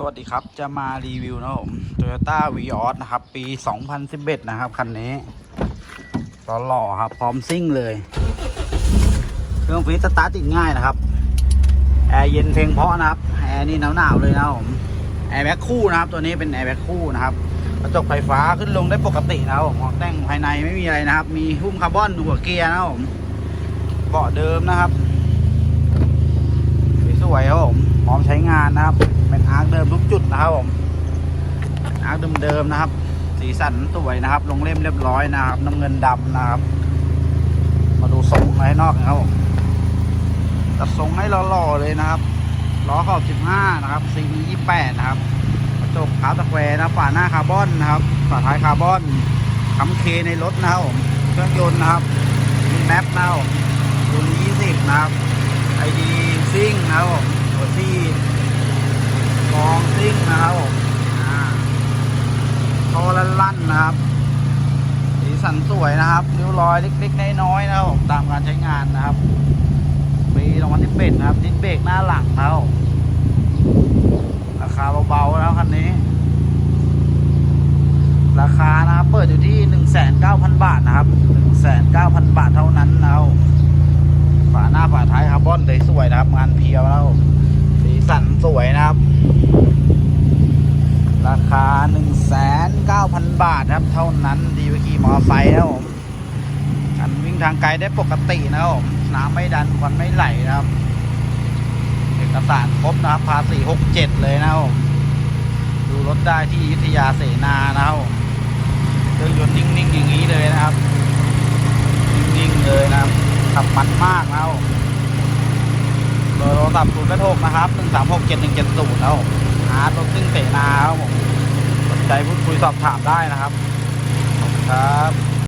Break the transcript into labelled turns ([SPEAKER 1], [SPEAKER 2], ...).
[SPEAKER 1] สวัสดีครับ จะมารีวิวนะผม Toyota v ีออสนะครับ ปี 2011 นะครับ คันนี้ตอนหล่อครับ พร้อมซิ่งเลย เครื่องฟีสตาร์ทติดง่ายนะครับ แอร์เย็นเพลงเพาะนะครับ แอร์นี่หนาวๆเลยนะผม แอร์แบ็คคู่นะครับ ตัวนี้เป็นแอร์แบ็คคู่นะครับ กระจกไฟฟ้าขึ้นลงได้ปกตินะครับของแต่งภายในไม่มีอะไรนะครับ มีหุ้มคาร์บอนหัวเกียร์นะผม เบาะเดิมนะครับ สวยๆครับผม พร้อมใช้งานนะครับ เป็นอาร์คเดิมทุกจุดนะครับผมอาร์คเดิมๆนะครับ สีสันสวยนะครับ ลงเล่มเรียบร้อยนะครับ น้ำเงินดำนะครับ มาดูทรงภายนอกนะครับผมตัดทรงให้หล่อๆเลยนะครับล้อขอบ15 นะครับซีมี28นะครับกระจกขาวตะแควร์นะฝาหน้าคาร์บอนนะครับฝาท้ายคาร์บอนคำเคในรถนะครับผมเครื่องยนต์นะครับมีแมปนะครับผมดูรี20 นะครับไอดีซิ่งนะครับผม ตัวที่มองซิ่งนะครับผมอ่าโทรลั่นๆนะครับ สีสันสวยนะครับริ้วรอยเล็กๆน้อยๆนะครับผมตามการใช้งานนะครับปีรางวัลที่เป็นนะครับดิสเบรกหน้าหลังนะครับผมราคาเบาๆแล้วคันนี้ ราคานะครับเปิดอยู่ที่1,900,000บาทนะครับ1,900,000บาทเท่านั้นนะครับฝาหน้าฝาท้ายคาร์บอนสวยนะครับ งานเพียวแล้ว สันสวยนะครับ ราคา 1 9 0 0 0 บาทครับ เท่านั้นดีวิคีมอไซค์นะครับผมการวิ่งทางไกลได้ปกตินะครับผมน้ำไม่ดันควันไม่ไหลนะครับ เอกสารครบนะครับภาษี67 เลยนะครับผมดูรถได้ที่ยุธยาเสนานะครับเครื่องยนต์นิ่งๆอย่างนี้เลยนะครับ นิ่งๆเลยนะครับขับมันมาก เบอร์โทรศัพท์ศูนย์แปดหกนะครับหนึ่งสามหกเจ็ดหนึ่งเจ็ดศูนย์นะครับผมอาร์ตรถซิ่งเสนาครับผมสนใจพูดคุยสอบถามได้นะครับ ครับ